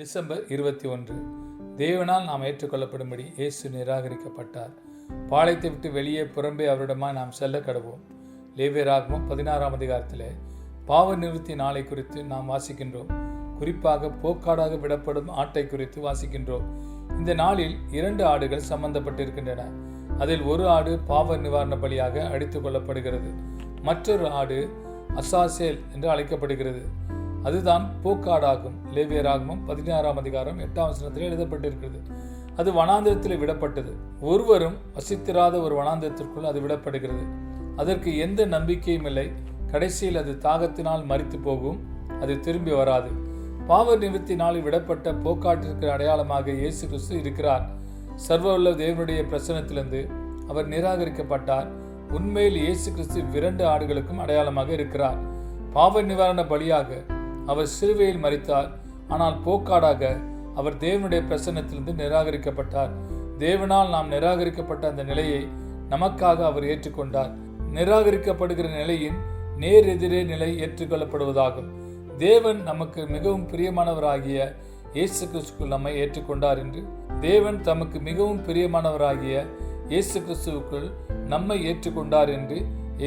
December இருபத்தி ஒன்று. தேவனால் நாம் ஏற்றுக்கொள்ளப்படும்படி இயேசு நிராகரிக்கப்பட்டார். பாளையத்தை விட்டு வெளியே புறம்பே அவரிடமாய் நாம் செல்ல கடவோம் லேவியராகமும் பதினாறாம் அதிகாரத்தில் பாவ நிவர்த்தி நாளை குறித்து நாம் வாசிக்கின்றோம். குறிப்பாக போக்காடாக விடப்படும் ஆட்டை குறித்து வாசிக்கின்றோம். இந்த நாளில் இரண்டு ஆடுகள் சம்பந்தப்பட்டிருக்கின்றன. அதில் ஒரு ஆடு பாவ நிவாரண பலியாக அடித்துக் கொள்ளப்படுகிறது. மற்றொரு ஆடு அசாசேல் என்று அழைக்கப்படுகிறது. அதுதான் போக்காடாகும். லேவியராகமும் பதினாறாம் அதிகாரம் எட்டாம் வசனத்தில் எழுதப்பட்டிருக்கிறது. அது வனாந்திரத்தில் விடப்பட்டது. ஒருவரும் வசித்திராத ஒரு வனாந்திரத்திற்குள் அது விடப்படுகிறது. அதற்கு எந்த நம்பிக்கையும் இல்லை. கடைசியில் அது தாகத்தினால் மறித்து போகும். அது திரும்பி வராது. பாவ நிவர்த்தி விடப்பட்ட போக்காட்டிற்கு அடையாளமாக இயேசு கிறிஸ்து இருக்கிறார். சர்வவல்ல தேவனுடைய பிரசனத்திலிருந்து அவர் நிராகரிக்கப்பட்டார். உண்மையில் இயேசு கிறிஸ்து இரண்டு ஆடுகளுக்கும் அடையாளமாக இருக்கிறார். பாவ நிவாரண பலியாக அவர் சிறுவையில் மறித்தார் ஆனால் போக்காடாக அவர் தேவனுடைய பிரசன்னத்திலிருந்து நிராகரிக்கப்பட்டார். தேவனால் நாம் நிராகரிக்கப்பட்ட அந்த நிலையை நமக்காக அவர் ஏற்றுக்கொண்டார். நிராகரிக்கப்படுகிற நிலையின் நேர் எதிரே நிலை ஏற்றுக்கொள்ளப்படுவதாகும். தேவன் நமக்கு மிகவும் பிரியமானவராகிய இயேசு கிறிஸ்துக்குள் நம்மை ஏற்றுக்கொண்டார் என்று தேவன் தமக்கு மிகவும் பிரியமானவராகிய இயேசு கிறிஸ்துவுக்குள் நம்மை ஏற்றுக்கொண்டார் என்று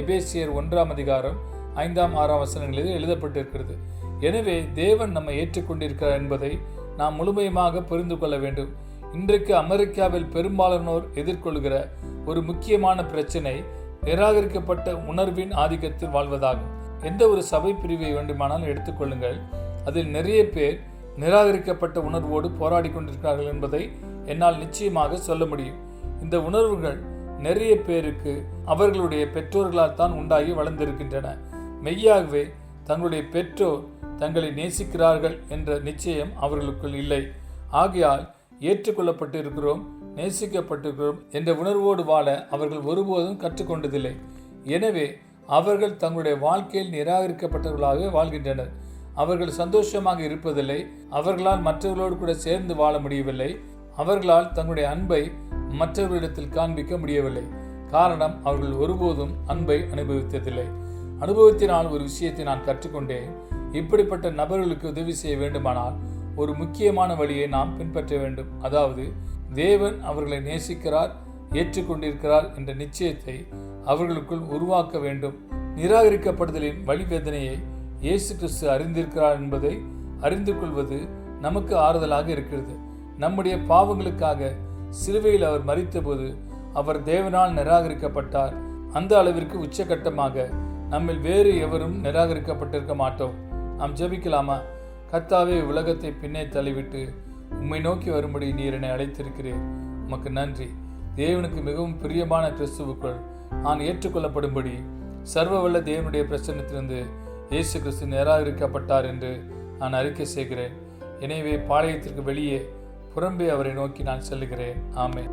எபேசியர் ஒன்றாம் அதிகாரம் ஐந்தாம் ஆறாம் வசனங்களில் எழுதப்பட்டிருக்கிறது. எனவே தேவன் நம்மை ஏற்றுக்கொண்டிருக்கிறார் என்பதை நாம் முழுமையுமாக புரிந்து கொள்ள வேண்டும். இன்றைக்கு அமெரிக்காவில் பெரும்பாலானோர் எதிர்கொள்கிற ஒரு முக்கியமான பிரச்சனை நிராகரிக்கப்பட்ட உணர்வின் ஆதிக்கத்தில் வாழ்வதாகும். எந்த ஒரு சபை பிரிவை வேண்டுமானாலும் எடுத்துக்கொள்ளுங்கள் அதில் நிறைய பேர் நிராகரிக்கப்பட்ட உணர்வோடு போராடி கொண்டிருக்கிறார்கள் என்பதை என்னால் நிச்சயமாக சொல்ல முடியும். இந்த உணர்வுகள் நிறைய பேருக்கு அவர்களுடைய பெற்றோர்களால் தான் உண்டாகி வளர்ந்திருக்கின்றன. மெய்யாகவே தங்களுடைய பெற்றோர் தங்களை நேசிக்கிறார்கள் என்ற நிச்சயம் அவர்களுக்குள் இல்லை. ஆகையால் ஏற்றுக்கொள்ளப்பட்டிருக்கிறோம் நேசிக்கப்பட்டிருக்கிறோம் என்ற உணர்வோடு வாழ அவர்கள் ஒருபோதும் கற்றுக்கொண்டதில்லை. எனவே அவர்கள் தங்களுடைய வாழ்க்கையில் நிராகரிக்கப்பட்டவர்களாக வாழ்கின்றனர். அவர்கள் சந்தோஷமாக இருப்பதில்லை அவர்களால் மற்றவர்களோடு கூட சேர்ந்து வாழ முடியவில்லை அவர்களால் தங்களுடைய அன்பை மற்றவர்களிடத்தில் காண்பிக்க முடியவில்லை. காரணம் அவர்கள் ஒருபோதும் அன்பை அனுபவித்ததில்லை. அனுபவத்தினால் ஒரு விஷயத்தை நான் கற்றுக்கொண்டேன் இப்படிப்பட்ட நபர்களுக்கு உதவி செய்ய வேண்டுமானால் ஒரு முக்கியமான வழியை நாம் பின்பற்ற வேண்டும். அதாவது தேவன் அவர்களை நேசிக்கிறார் ஏற்றுக்கொண்டிருக்கிறார் என்ற நிச்சயத்தை அவர்களுக்குள் உருவாக்க வேண்டும். நிராகரிக்கப்படுதலின் வழிவேதனையை இயேசு கிறிஸ்து அறிந்திருக்கிறார் என்பதை அறிந்து கொள்வது நமக்கு ஆறுதலாக இருக்கிறது. நம்முடைய பாவங்களுக்காக சிலுவையில் அவர் மறித்தபோது அவர் தேவனால் நிராகரிக்கப்பட்டார். அந்த அளவிற்கு உச்சகட்டமாக நம்மில் வேறு எவரும் நிராகரிக்கப்பட்டிருக்க மாட்டோம். நாம் ஜெபிக்கலாமா? கத்தாவே உலகத்தை பின்னே தள்ளிவிட்டு உம்மை நோக்கி வரும்படி நீர் என்னை அழைத்திருக்கிறேன் உமக்கு நன்றி. தேவனுக்கு மிகவும் பிரியமான கிறிஸ்துவுக்குள் நான் ஏற்றுக்கொள்ளப்படும்படி சர்வவல்ல தேவனுடைய பிரச்சனத்திலிருந்து இயேசு கிறிஸ்து நிராகரிக்கப்பட்டார் என்று நான் அறிக்கை செய்கிறேன். எனவே பாளையத்திற்கு வெளியே புறம்பே அவரை நோக்கி நான் செல்லுகிறேன். ஆமென்.